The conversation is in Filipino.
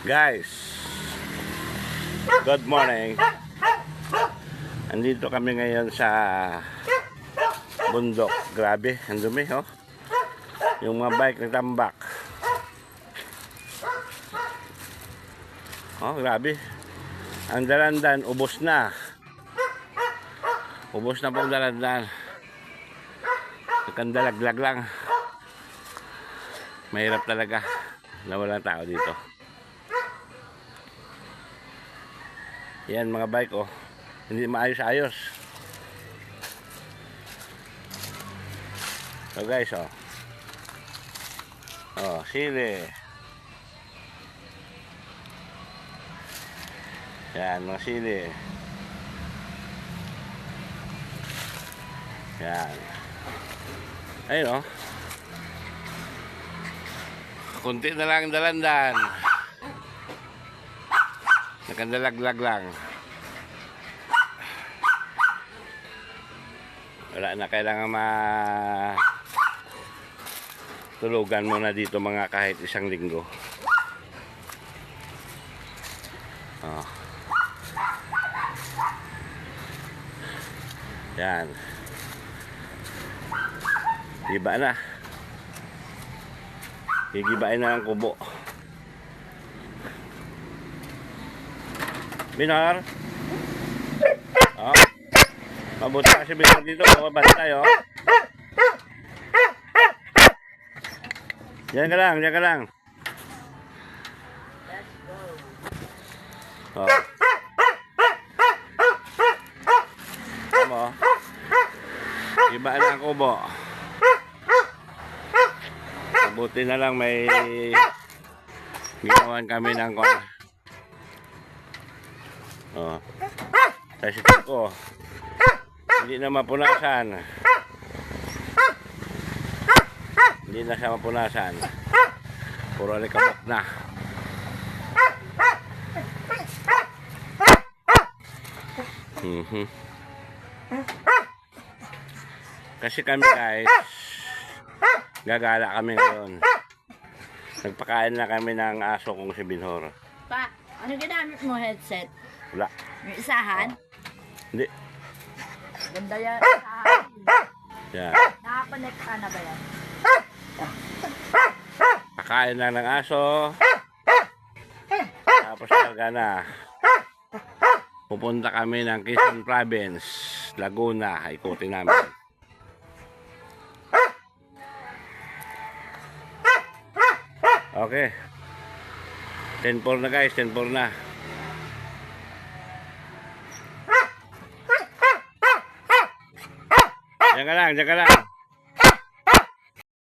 Guys, good morning. Andito kami ngayon sa bundok. Grabe, ang dumi, oh. Yung mga bike nagtambak. Oh, grabe. Ang dalandan, ubos na. Ubos na po ang dalandan. Nagkandalaglag lang. Mahirap talaga na walang tao dito. Yan mga bike oh. Hindi maayos-ayos. So guys oh. Oh, sili. Yan, mga sili. Yan. Ayun oh. Kunti na lang ang dalandan. Nakandalaglag lang. Wala na kailangan ma tulugan muna dito mga kahit isang linggo. Oh. Yan. Iba na. Gigibain na ng kubo. Binar. Oh. Mabuti kasi Binar dito. Mabantay oh. Diyan ka lang, diyan ka lang. Oh. Tama oh. Iba na ang kubo. Mabuti na lang may ginawan kami ng kon. Oh. Kasi ko. Hindi na mapunasan. Hindi na siya mapunasan. Puro alikabok na. Mhm. Kasi kami guys, gagala kami ngayon. Nagpakain na kami ng aso kong si Binhor. Pa, ano ginamit mo headset? Wala. Yung isahan? Hindi. Ganda yan. Isahan. Yan. Nakakonect ka na ba yan? Pakain na ng aso. Tapos talaga na. Pupunta kami ng Quezon Province, Laguna. Ikutin namin. Okay. 10-4 na guys, 10-4 na. Diyan ka lang, diyan ka lang.